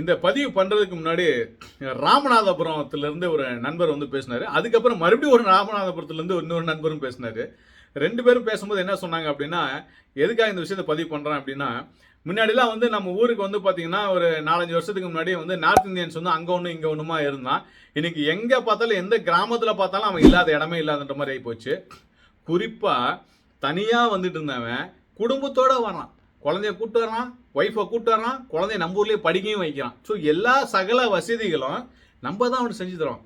இந்த பதிவு பண்ணுறதுக்கு முன்னாடி ராமநாதபுரத்துலேருந்து ஒரு நண்பர் வந்து பேசினார். அதுக்கப்புறம் மறுபடியும் ஒரு ராமநாதபுரத்துலேருந்து இன்னொரு நண்பரும் பேசினாரு. ரெண்டு பேரும் பேசும்போது என்ன சொன்னாங்க அப்படின்னா எதுக்காக இந்த விஷயத்தை பதிவு பண்ணுறேன் அப்படின்னா முன்னாடிலாம் வந்து நம்ம ஊருக்கு வந்து பார்த்திங்கன்னா ஒரு நாலஞ்சு வருஷத்துக்கு முன்னாடி வந்து நார்த் இந்தியன்ஸ் வந்து அங்கே ஒன்று இங்கே ஒன்றுமா இருந்தான். இன்னைக்கு எங்கே பார்த்தாலும் எந்த கிராமத்தில் பார்த்தாலும் அவன் இல்லாத இடமே இல்லாதன்ற மாதிரி ஆகி போச்சு. குறிப்பாக தனியாக வந்துட்டு இருந்தவன் குடும்பத்தோடு வரான் குழந்தைய கூட்டு வரான் ஒய்ஃபை கூப்பிட்டு வரான் குழந்தைய நம்ம ஊர்லேயே படிக்கவும் வைக்கிறான். ஸோ எல்லா சகல வசதிகளும் நம்ம தான் அவனுக்கு செஞ்சு தரோம்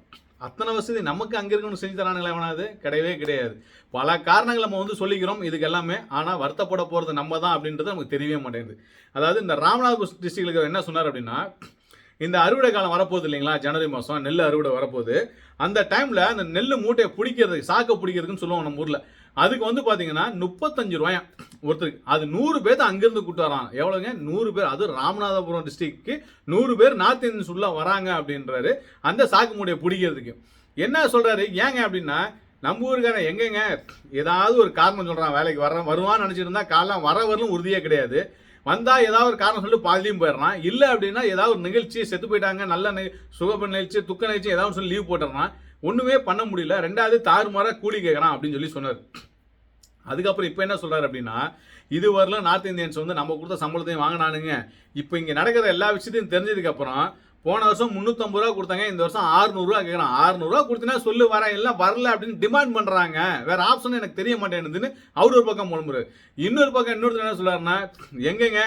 அத்தனை வசதி நமக்கு அங்கே இருக்கணும் செஞ்சு தரானுங்களா எவனாவது கிடையவே கிடையாது. பல காரணங்கள் நம்ம வந்து சொல்லிக்கிறோம் இதுக்கு எல்லாமே. ஆனால் வருத்தப்பட போகிறது நம்ம தான் அப்படின்றது நமக்கு தெரியவே மாட்டேங்குது. அதாவது இந்த ராமநாதபுரம் டிஸ்ட்ரிக்ட்ல என்ன சொன்னார் அப்படின்னா இந்த அறுவடை காலம் வரப்போகுது இல்லைங்களா? ஜனவரி மாதம் நெல் அறுவடை வரப்போகுது. அந்த டைமில் அந்த நெல் மூட்டையை பிடிக்கிறதுக்கு சாக்க பிடிக்கிறதுக்குன்னு சொல்லுவோம் நம்ம ஊரில். அதுக்கு வந்து பார்த்தீங்கன்னா முப்பத்தஞ்சு ரூபாயாம் ஒருத்தருக்கு. அது நூறு பேர் அங்கேருந்து கூட்டு வரான் எவ்வளோங்க நூறு பேர். அது ராமநாதபுரம் டிஸ்ட்ரிக்ட்க்கு நூறு பேர் நார்த் இந்தியன்ஸ் உள்ள வராங்க அப்படின்றாரு. அந்த சாக்கு மூட்டையை பிடிக்கிறதுக்கு. என்ன சொல்கிறாரு ஏங்க அப்படின்னா நம்ம ஊருக்காரன் எங்கெங்க? ஏதாவது ஒரு காரணம் சொல்கிறான் வேலைக்கு வர்றான் வருவான்னு நினச்சிட்டு இருந்தா காலம் வர வரலும் உறுதியே கிடையாது. வந்தால் ஏதாவது ஒரு காரணம் சொல்லிட்டு பாதிலையும் போயிடுறான். இல்லை அப்படின்னா ஏதாவது ஒரு நிகழ்ச்சி செத்து போயிட்டாங்க நல்ல நி- சுகப நிகழ்ச்சி துக்க நிகழ்ச்சி ஏதாவது சொல்லி லீவ் போட்டுறான் ஒன்றுமே பண்ண முடியல. ரெண்டாவது தாறுமாறாக கூலி கேட்குறான் அப்படின்னு சொல்லி சொன்னார். அதுக்கப்புறம் இப்போ என்ன சொல்கிறார் அப்படின்னா இது வரலாம் நார்த் இந்தியன்ஸ் வந்து நம்ம கொடுத்த சம்பளத்தையும் வாங்கினானுங்க. இப்போ இங்கே நடக்கிற எல்லா விஷயத்தையும் தெரிஞ்சதுக்கப்புறம் போன வருஷம் முந்நூற்றம்பது ரூபா கொடுத்தாங்க இந்த வருஷம் ஆறுநூறுவா கேட்குறான் ஆறுநூறுவா கொடுத்தீங்கன்னா சொல்லு வரேன் இல்லை வரல அப்படின்னு டிமாண்ட் பண்ணுறாங்க வேறு ஆப்ஷன் எனக்கு தெரிய மாட்டேங்குதுன்னு அவர் ஒரு பக்கம் புலம்புறாரு. இன்னொரு பக்கம் இன்னொருத்தர் என்ன சொல்லாருன்னா எங்கேங்க?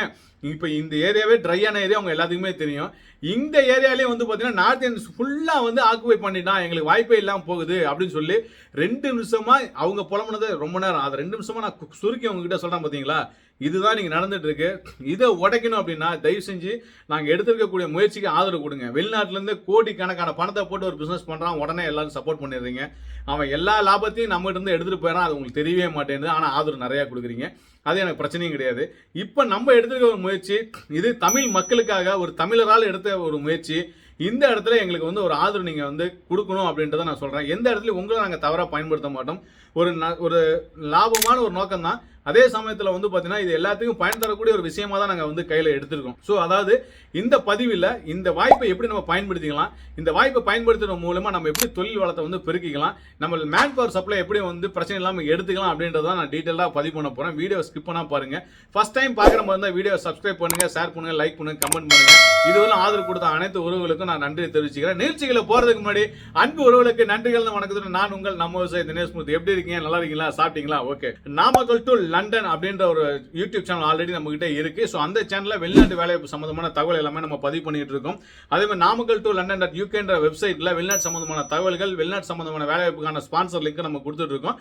இப்போ இந்த ஏரியாவே ட்ரையான ஏரியா அவங்க எல்லாத்துக்குமே தெரியும். இந்த ஏரியாலே வந்து பார்த்தீங்கன்னா நார்த் இந்தியன்ஸ் ஃபுல்லாக வந்து ஆக்குபை பண்ணிட்டான். எங்களுக்கு வாய்ப்பே இல்லாமல் போகுது அப்படின்னு சொல்லி ரெண்டு நிமிஷமாக அவங்க புலம்புனது ரொம்ப நேரம். அது ரெண்டு நிமிஷமாக நான் சுருக்கி உங்ககிட்ட சொல்கிறேன் பார்த்தீங்களா இதுதான் நீங்கள் நடந்துட்டு இருக்கு இதை உடைக்கணும் அப்படின்னா தயவு செஞ்சு நாங்கள் எடுத்திருக்கக்கூடிய முயற்சிக்கு ஆதரவு கொடுங்க. வெளிநாட்டிலேருந்து கோடிக்கணக்கான பணத்தை போட்டு ஒரு பிஸ்னஸ் பண்ணுறான் உடனே எல்லாரும் சப்போர்ட் பண்ணிடுறீங்க. அவன் எல்லா லாபத்தையும் நம்மகிட்ட இருந்து எடுத்துகிட்டு போயிடறான் அது உங்களுக்கு தெரியவே மாட்டேங்குது. ஆனால் ஆதரவு நிறையா கொடுக்குறீங்க. அது எனக்கு பிரச்சனையும் கிடையாது. இப்போ நம்ம எடுத்துருக்க ஒரு முயற்சி இது தமிழ் மக்களுக்காக ஒரு தமிழரால் எடுத்த ஒரு முயற்சி. இந்த இடத்துல எங்களுக்கு வந்து ஒரு ஆதரவு நீங்கள் வந்து கொடுக்கணும் அப்படின்றத நான் சொல்கிறேன் எந்த இடத்துலையும் உங்களை நாங்கள் தவறாக பயன்படுத்த மாட்டோம். ஒரு ந- ஒரு லாபமான ஒரு நோக்கம் தான் அதே சமயத்தில் வந்து பார்த்தீங்கன்னா இது எல்லாத்துக்கும் பயன் தரக்கூடிய ஒரு விஷயமா தான் நாங்கள் வந்து கையில் எடுத்திருக்கோம். ஸோ அதாவது இந்த பதிவில் இந்த வாய்ப்பை எப்படி நம்ம பயன்படுத்திக்கலாம் இந்த வாய்ப்பை பயன்படுத்துகிற மூலமாக நம்ம எப்படி தொழில் வளத்தை வந்து பெருக்கிக்கலாம் நம்ம மேன் பவர் சப்ளை எப்படி வந்து பிரச்சனை இல்லாமல் எடுத்துக்கலாம் அப்படின்றத நான் டீட்டெயிலாக பதிவு பண்ண போகிறேன் வீடியோ ஸ்கிப் பண்ணால் பாருங்கள் ஃபஸ்ட் டைம் பார்க்குற மாதிரி இருந்தால் வீடியோ சப்ஸ்கிரைப் பண்ணுங்க ஷேர் பண்ணுங்கள் லைக் பண்ணுங்க கமெண்ட் பண்ணுங்கள் இதுவரை ஆதரவு கொடுத்த அனைத்து உறவுகளுக்கும் நான் நன்றி தெரிவிச்சுக்கிறேன். நிகழ்ச்சிகளை போகிறதுக்கு முன்னாடி அன்பு உறவுகளுக்கு நன்றிகள் வணக்கத்துடன் நான் உங்கள் நம்ம விவசாய தினேஷ்மூர்த்தி எப்படி இருக்கீங்க? நல்லா இருக்கீங்களா? சாப்பிட்டீங்களா? ஓகே நாமக்கல் டு லண்டன் அப்படின்ற ஒரு யூடியூப் சேனல் ஆல்ரெடி நம்ம இருக்குது ஸோ அந்த சேனலில் வெளிநாட்டு வேலைவாய்ப்பு சம்மந்தமான தகவல் எல்லாமே நம்ம பதிவு பண்ணிகிட்டு இருக்கோம். அதே மாதிரி நாமக்கல் டு லண்டன் டாட் யூகேன்ற வெப்சைட்டில் வெளிநாட்டு சம்மந்தமான தகவல்கள் வெளிநாட்டு சம்மந்தமான வேலைவாய்ப்புக்கான ஸ்பான்சர் லிங்க் நம்ம கொடுத்துட்ருக்கோம்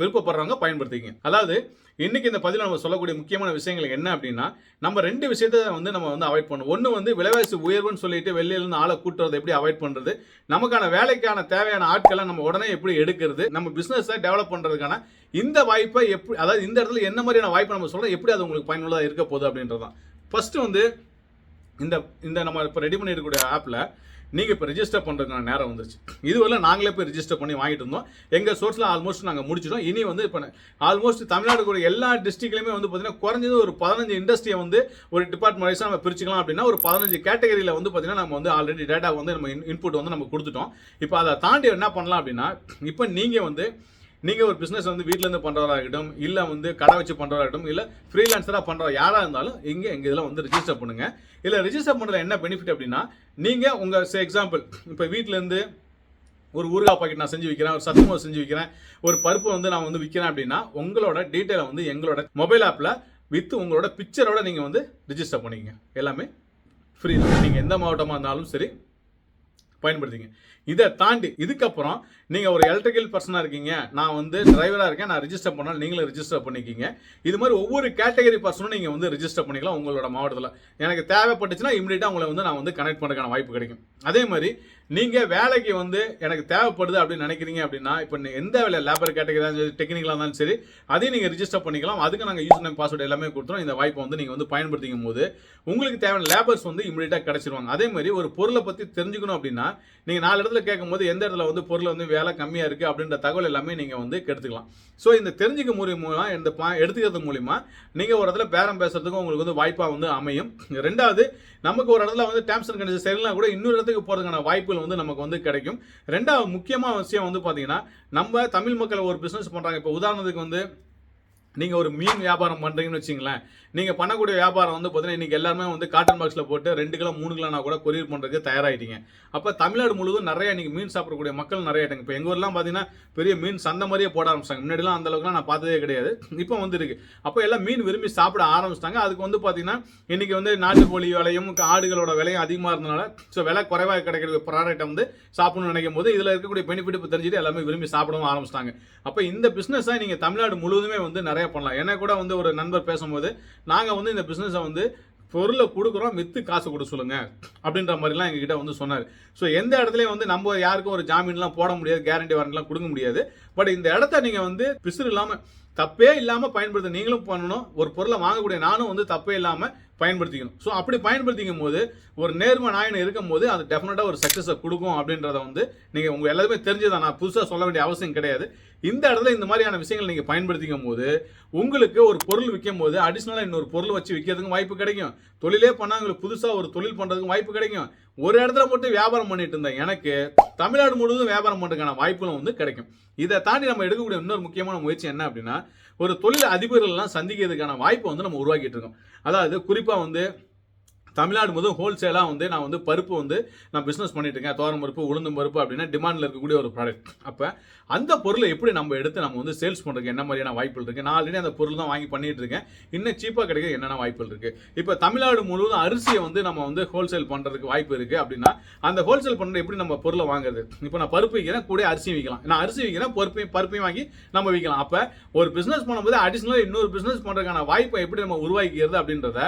விருப்பப்படுறவங்க பயன்படுத்திக்கங்க. அதாவது இன்றைக்கி இந்த பதிவில் நம்ம சொல்லக்கூடிய முக்கியமான விஷயங்கள் என்ன அப்படின்னா நம்ம ரெண்டு விஷயத்தை வந்து நம்ம வந்து அவாய்ட் பண்ணணும். ஒன்று வந்து விலைவாசி உயர்வுன்னு சொல்லிட்டு வெளியிலேருந்து ஆளை கூட்டுறது எப்படி அவாய்ட் பண்ணுறது நமக்கான வேலைக்கான தேவையான ஆட்களை நம்ம உடனே எப்படி எடுக்கிறது? நம்ம பிஸ்னஸை டெவலப் பண்ணுறதுக்கான இந்த வாய்ப்பை எப்படி அதாவது இந்த இடத்துல என்ன மாதிரியான வாய்ப்பை நம்ம சொல்கிறோம் எப்படி அது உங்களுக்கு பயனுள்ளதாக இருக்க போகுது அப்படின்றதான் ஃபஸ்ட்டு வந்து இந்த இந்த நம்ம இப்போ ரெடி பண்ணிருக்கக்கூடிய ஆப்பில் நீங்கள் இப்போ ரெஜிஸ்டர் பண்ணுறதுக்கான நேரம் வந்துருச்சு. இதுவரை நாங்களே போய் ரெஜிஸ்டர் பண்ணி வாங்கிட்டு இருந்தோம். எங்கள் சோர்ஸில் ஆல்மோஸ்ட் நாங்கள் முடிச்சிட்டோம். இனி வந்து இப்போ ஆல்மோஸ்ட் தமிழ்நாடு கூட எல்லா டிஸ்ட்ரிக்ட்லையுமே வந்து பார்த்தீங்கன்னா குறைஞ்சது ஒரு பதினஞ்சு இண்டஸ்ட்ரியை வந்து ஒரு டிபார்ட்மெண்ட் வைஸாக நம்ம பிரிச்சுக்கலாம் அப்படின்னா ஒரு பதினஞ்சு கேட்டகரியில் வந்து பார்த்தீங்கன்னா நம்ம வந்து ஆல்ரெடி டேட்டா வந்து நம்ம இன்புட் வந்து நம்ம கொடுத்துட்டோம். இப்போ அதை தாண்டி என்ன பண்ணலாம் அப்படின்னா இப்போ நீங்கள் வந்து நீங்கள் ஒரு பிஸ்னஸ் வந்து வீட்டிலேருந்து பண்ணுறதாகட்டும் இருக்கட்டும் இல்லை வந்து கடை வச்சு பண்ணுறதாகட்டும் இல்லை ஃப்ரீலான்சராக பண்ணுற யாராக இருந்தாலும் இங்கே எங்கள் இதில் வந்து ரிஜிஸ்டர் பண்ணுங்கள் இல்லை ரிஜிஸ்டர் பண்ணுறது என்ன பெனிஃபிட் அப்படின்னா நீங்கள் உங்கள் சே எக்ஸாம்பிள் இப்போ வீட்டிலேருந்து ஒரு ஊறுகாய் பாக்கெட் நான் செஞ்சு விற்கிறேன் ஒரு சத்துமாவு செஞ்சு விற்கிறேன் ஒரு பருப்பு வந்து நான் வந்து விற்கிறேன் அப்படின்னா உங்களோட டீட்டெயிலை வந்து எங்களோட மொபைல் ஆப்பில் வித் உங்களோட பிக்சரோட நீங்கள் வந்து ரிஜிஸ்டர் பண்ணிக்கங்க. எல்லாமே ஃப்ரீ தான். நீங்கள் எந்த மாவட்டமாக இருந்தாலும் சரி பயன்படுத்திங்க. இதை தாண்டி இதுக்கப்புறம் நீங்கள் ஒரு எலக்ட்ரிக்கல் பர்சனாக இருக்கீங்க. நான் வந்து டிரைவராக இருக்கேன். நான் ரிஜிஸ்டர் பண்ணால் நீங்களும் ரிஜிஸ்டர் பண்ணிக்கிங்க. இது மாதிரி ஒவ்வொரு கேட்டகரி பர்சனும் நீங்கள் வந்து ரிஜிஸ்டர் பண்ணிக்கலாம் உங்களோட மாவட்டத்தில். எனக்கு தேவைப்பட்டுச்சுன்னா இமீடியட்டாக உங்களை வந்து நான் வந்து கனெக்ட் பண்ணுறதுக்கான வாய்ப்பு கிடைக்கும். அதே மாதிரி நீங்க வேலைக்கு வந்து எனக்கு தேவைப்படுது அப்படின்னு நினைக்கிறீங்க அப்படின்னா இப்போ எந்த வேலை லேபர் கேட்டகரி இருந்தாலும் டெக்னிக்கலாக இருந்தாலும் சரி அதையும் நீங்கள் ரிஜிஸ்டர் பண்ணிக்கலாம். அதுக்கு நாங்கள் யூஸ் நேம் பாஸ்வேர்டு எல்லாமே கொடுத்துரும் இந்த வாய்ப்பை வந்து நீங்கள் வந்து பயன்படுத்திக்கும் போது உங்களுக்கு தேவையான லேபர்ஸ் வந்து இமீடியட்டாக கிடைச்சிருவாங்க. அதே மாதிரி ஒரு பொருளை பற்றி தெரிஞ்சுக்கணும் அப்படின்னா நீங்கள் நாலு இடத்துல கேட்கும்போது எந்த இடத்துல வந்து பொருள் வந்து வேலை கம்மியாக இருக்குது அப்படின்ற தகவல் எல்லாமே நீங்கள் வந்து கெடுத்துக்கலாம். ஸோ இந்த தெரிஞ்சுக்க மூலியமாக இந்த பா எடுத்துக்கிறது மூலிமா நீங்கள் ஒரு இடத்துல பேரம் பேசுறதுக்கும் உங்களுக்கு வந்து வாய்ப்பாக வந்து அமையும். ரெண்டாவது நமக்கு ஒரு இடத்துல வந்து டேர்ம்ஸ் அண்ட் கண்டிஷன் சரியில்லைனா கூட இன்னொரு இடத்துக்கு போகிறதுக்கான வாய்ப்பு வாய்ப்புகள் வந்து நமக்கு வந்து கிடைக்கும். ரெண்டாவது முக்கியமான விஷயம் வந்து பார்த்தீங்கன்னா நம்ம தமிழ் மக்கள் ஒரு பிஸ்னஸ் பண்ணுறாங்க இப்போ உதாரணத்துக்கு வந்து நீங்கள் ஒரு மீன் வியாபாரம் பண்ணுறீங்கன்னு வச்சிங்களேன் நீங்கள் பண்ணக்கூடிய வியாபாரம் வந்து பார்த்தீங்கன்னா இன்றைக்கி எல்லாருமே வந்து காட்டன் பாக்ஸில் போட்டு ரெண்டு கிலோ மூணு கிலோனா கூட கொரியர் பண்ணுறதுக்கு தயாராகிட்டீங்க அப்போ தமிழ்நாடு முழுவதும் நிறைய இன்றைக்கி மீன் சாப்பிடக்கூடிய மக்கள் நிறைய ஆயிட்டாங்க இப்போ எங்கள் ஊர்லாம் பார்த்தீங்கன்னா பெரிய மீன் சந்தை மாதிரியே போட ஆரம்பிச்சாங்க முன்னாடிலாம் அந்தளவுக்குலாம் நான் பார்த்ததே கிடையாது. இப்போ வந்துருக்கு. அப்போ எல்லாம் மீன் விரும்பி சாப்பிட ஆரம்பிச்சிட்டாங்க. அதுக்கு வந்து பார்த்தீங்கன்னா இன்றைக்கி வந்து நாட்டுக்கோழி விலையும் ஆடுகளோட விலையும் அதிகமாக இருந்தனால ஸோ விலை குறைவாக கிடைக்கிற ப்ராடக்ட்டை வந்து சாப்பிடணும்னு நினைக்கும் போது இதில் இருக்கக்கூடிய பெனிஃபிட் இப்போ தெரிஞ்சுட்டு எல்லாமே விரும்பி சாப்பிடவும் ஆரம்பிச்சிட்டாங்க. அப்போ இந்த பிஸ்னஸை நீங்கள் தமிழ்நாடு முழுவதுமே வந்து நிறைய பண்ணலாம். என்ன கூட வந்து ஒரு நண்பர் பேசும்போது நாங்கள் வந்து இந்த பிஸ்னஸை வந்து பொருளை கொடுக்குறோம் வித்து காசு கொடுக்க சொல்லுங்க. அப்படின்ற மாதிரிலாம் எங்ககிட்ட வந்து சொன்னார். ஸோ எந்த இடத்துலையும் வந்து நம்ம யாருக்கும் ஒரு ஜாமீன்லாம் போட முடியாது கேரண்டி வாரண்ட்லாம் கொடுக்க முடியாது. பட் இந்த இடத்த நீங்கள் வந்து பிசுறு இல்லாமல் தப்பே இல்லாமல் பயன்படுத்த நீங்களும் பண்ணணும். ஒரு பொருளை வாங்கக்கூடிய நானும் வந்து தப்பே இல்லாமல் பயன்படுத்திக்கணும். ஸோ அப்படி பயன்படுத்திக்கும் போது ஒரு நேர்ம நாயன் இருக்கும் போது அது டெஃபினட்டாக ஒரு சக்ஸஸை கொடுக்கும் அப்படின்றத வந்து நீங்கள் உங்கள் எல்லாருமே தெரிஞ்சதான் நான் புதுசாக சொல்ல வேண்டிய அவசியம் கிடையாது. இந்த இடத்துல இந்த மாதிரியான விஷயங்கள் நீங்கள் பயன்படுத்திக்கும் போது உங்களுக்கு ஒரு பொருள் விற்கும் போது அடிஷ்னலாக இன்னொரு பொருள் வச்சு விற்கிறதுக்கும் வாய்ப்பு கிடைக்கும். தொழிலே பண்ணால் உங்களுக்கு புதுசாக ஒரு தொழில் பண்ணுறதுக்கும் வாய்ப்பு கிடைக்கும். ஒரு இடத்துல மட்டும் வியாபாரம் பண்ணிட்டு இருந்தேன் எனக்கு தமிழ்நாடு முழுவதும் வியாபாரம் பண்ணுறதுக்கான வாய்ப்புகளும் வந்து கிடைக்கும். இதை தாண்டி நம்ம எடுக்கக்கூடிய இன்னொரு முக்கியமான முயற்சி என்ன அப்படின்னா ஒரு தொழில் அதிபர்கள்லாம் சந்திக்கிறதுக்கான வாய்ப்பை வந்து நம்ம உருவாக்கிட்டு இருக்கோம். அதாவது குறிப்பாக வந்து தமிழ்நாடு முதல் ஹோல்சேலாக வந்து நான் வந்து பருப்பு வந்து நான் பிஸ்னஸ் பண்ணிட்டு இருக்கேன். தோரம் பருப்பு உளுந்தும் பருப்பு அப்படின்னா டிமாண்டில் இருக்கக்கூடிய ஒரு ப்ராடக்ட் அப்போ அந்த பொருளை எப்படி நம்ம எடுத்து நம்ம வந்து சேல்ஸ் பண்ணுறதுக்கு என்ன மாதிரியான வாய்ப்புகள் இருக்குது நான் ஆல்ரெடி அந்த பொருள் தான் வாங்கி பண்ணிட்டு இருக்கேன். இன்னும் சீப்பாக கிடைக்க என்னென்ன வாய்ப்புகள் இருக்குது இப்போ தமிழ்நாடு முழுவதும் அரிசியை வந்து நம்ம வந்து ஹோல்சேல் பண்ணுறதுக்கு வாய்ப்பு இருக்குது அப்படின்னா அந்த ஹோல்சேல் பண்ணுறது எப்படி நம்ம பொருளை வாங்குறது? இப்போ நான் பருப்பு விற்கிறேன் கூட அரிசி விற்கலாம் நான் அரிசி விற்கிறேன் பருப்பையும் பருப்பையும் வாங்கி நம்ம விற்கலாம் அப்போ ஒரு பிஸ்னஸ் பண்ணும்போது அடிஷ்னலாக இன்னொரு பிஸ்னஸ் பண்ணுறதுக்கான வாய்ப்பை எப்படி நம்ம உருவாக்கிக்கிறது அப்படின்றத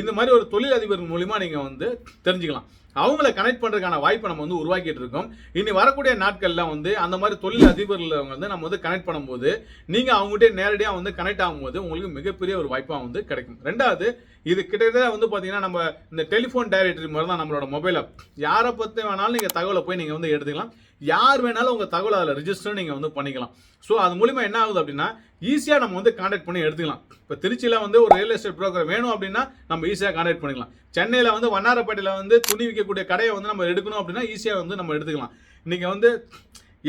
இந்த மாதிரி ஒரு தொழில் அதிபர் மூலிமா நீங்கள் வந்து தெரிஞ்சுக்கலாம். அவங்கள கனெக்ட் பண்ணுறதுக்கான வாய்ப்பை நம்ம வந்து உருவாக்கிட்டு இருக்கோம். இனி வரக்கூடிய நாட்களில் வந்து அந்த மாதிரி தொழில் அதிபர்களை வந்து நம்ம வந்து கனெக்ட் பண்ணும்போது நீங்கள் அவங்ககிட்ட நேரடியாக வந்து கனெக்ட் ஆகும்போது உங்களுக்கு மிகப்பெரிய ஒரு வாய்ப்பாக வந்து கிடைக்கும். ரெண்டாவது இது கிட்டத்தட்ட வந்து பார்த்தீங்கன்னா நம்ம இந்த டெலிஃபோன் டைரக்டரி மாதிரி தான் நம்மளோட மொபைல் ஆப் யாரை பற்றி வேணாலும் நீங்கள் தகவலை போய் நீங்கள் வந்து எடுத்துக்கலாம். யார் வேணாலும் உங்கள் தகவலை அதில் ரிஜிஸ்டர் நீங்கள் வந்து பண்ணிக்கலாம். ஸோ அது மூலிமா என்ன ஆகுது அப்படின்னா ஈஸியாக நம்ம வந்து காண்டாக்ட் பண்ணி எடுத்துக்கலாம். இப்போ திருச்சியில் வந்து ஒரு ரியல் எஸ்டேட் ப்ரோக்கர் வேணும் அப்படின்னா நம்ம ஈஸியாக காண்டாக்ட் பண்ணிக்கலாம். சென்னையில் வந்து வண்ணாரப்பேட்டையில் வந்து துணி விற்கக்கூடிய கடையை வந்து நம்ம எடுக்கணும் அப்படின்னா ஈஸியாக வந்து நம்ம எடுத்துக்கலாம். நீங்கள் வந்து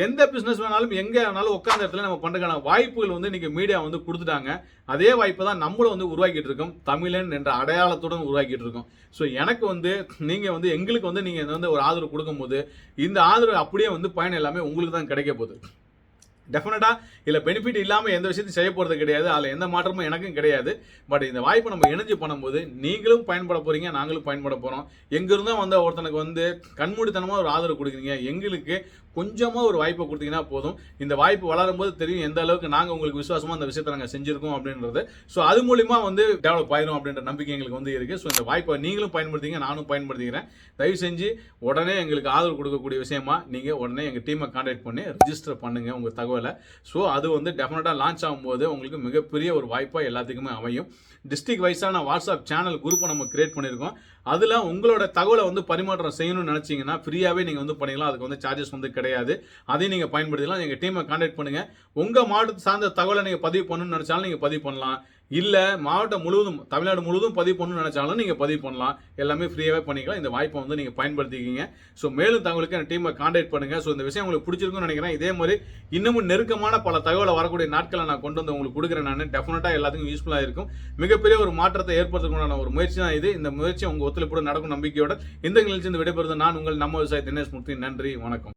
எந்த பிஸ்னஸ் வேணாலும் எங்கே வேணாலும் உட்காந்த இடத்துல நம்ம பண்ணுறதுக்கான வாய்ப்புகள் வந்து இன்றைக்கி மீடியா வந்து கொடுத்துட்டாங்க. அதே வாய்ப்பை தான் நம்மளும் வந்து உருவாக்கிட்டு இருக்கோம். தமிழன் என்ற அடையாளத்துடன் உருவாக்கிட்டு இருக்கோம். ஸோ எனக்கு வந்து நீங்கள் வந்து எங்களுக்கு வந்து நீங்கள் வந்து ஒரு ஆதரவு கொடுக்கும்போது இந்த ஆதரவு அப்படியே வந்து பயன் எல்லாமே உங்களுக்கு தான் கிடைக்க போகுது. டெஃபினட்டாக இதில் பெனிஃபிட் இல்லாமல் எந்த விஷயத்தையும் செய்ய போகிறது கிடையாது. அதில் எந்த மாற்றமும் எனக்கும் கிடையாது. பட் இந்த வாய்ப்பை நம்ம இணைஞ்சு பண்ணும்போது நீங்களும் பயன்பட போகிறீங்க நாங்களும் பயன்பட போகிறோம் எங்கிருந்தும் வந்த ஒருத்தனுக்கு வந்து கண்மூடித்தனமாக ஒரு ஆதரவு கொடுக்குறீங்க. எங்களுக்கு கொஞ்சமாக ஒரு வாய்ப்பை கொடுத்தீங்கன்னா போதும். இந்த வாய்ப்பு வளரும் போது தெரியும் எந்த அளவுக்கு நாங்கள் உங்களுக்கு விசுவாசமாக அந்த விஷயத்தை நாங்கள் செஞ்சுருக்கோம் அப்படின்றது. ஸோ அது மூலிமா வந்து டெவலப் ஆயிரும் அப்படின்ற நம்பிக்கை எங்களுக்கு வந்து இருக்குது ஸோ இந்த வாய்ப்பை நீங்களும் பயன்படுத்திங்க நானும் பயன்படுத்திக்கிறேன். தயவு செஞ்சு உடனே எங்களுக்கு ஆதரவு கொடுக்கக்கூடிய விஷயமா நீங்கள் உடனே எங்கள் டீமை கான்டாக்ட் பண்ணி ரிஜிஸ்டர் பண்ணுங்கள் உங்கள் தகவலை. ஸோ அது வந்து டெஃபினட்டாக லான்ச் ஆகும்போது உங்களுக்கு மிகப்பெரிய ஒரு வாய்ப்பாக எல்லாத்துக்குமே அமையும். டிஸ்ட்ரிக்ட் வைஸான வாட்ஸ்அப் சேனல் குரூப்பை நம்ம கிரியேட் பண்ணியிருக்கோம். அதில் உங்களோட தகவலை வந்து பரிமாற்றம் செய்யணும்னு நினச்சிங்கன்னா ஃப்ரீயாகவே நீங்கள் வந்து பண்ணிக்கலாம் அதுக்கு வந்து சார்ஜஸ் வந்து கிடையாது. அதையும் நீங்கள் பயன்படுத்திக்கலாம். எங்கள் டீமை கான்டாக்ட் பண்ணுங்கள் உங்கள் மாவட்டத்தை சார்ந்த தகவலை நீங்கள் பதிவு பண்ணணும்னு நினச்சாலும் நீங்கள் பதிவு பண்ணலாம். இல்லை மாவட்டம் முழுவதும் தமிழ்நாடு முழுவதும் பதிவு பண்ணணும்னு நினச்சாலும் நீங்கள் பதிவு பண்ணலாம். எல்லாமே ஃப்ரீயாகவே பண்ணிக்கலாம். இந்த வாய்ப்பை வந்து நீங்கள் பயன்படுத்திக்கிங்க. ஸோ மேலும் தங்களுக்கு என் டீமை காண்டாக்ட் பண்ணுங்கள் ஸோ இந்த விஷயம் உங்களுக்கு பிடிச்சிருக்குன்னு நினைக்கிறேன். இதே மாதிரி இன்னமும் நெருக்கமான பல தகவலை வரக்கூடிய நாட்களை நான் கொண்டு வந்து உங்களுக்கு கொடுக்குறேன் நான். டெஃபினட்டாக எல்லாத்துக்கும் யூஸ்ஃபுல்லாக இருக்கும். மிகப்பெரிய ஒரு மாற்றத்தை ஏற்படுத்தக்கூடிய ஒரு முயற்சி தான் இது. இந்த முயற்சி உங்கள் ஒத்துழைப்போடு நடக்கும் நம்பிக்கையோட இந்த நிகழ்ச்சி விடைபெறுவது நான் உங்கள் நம்ம விவசாய தினேஷ் மூர்த்தி. நன்றி வணக்கம்.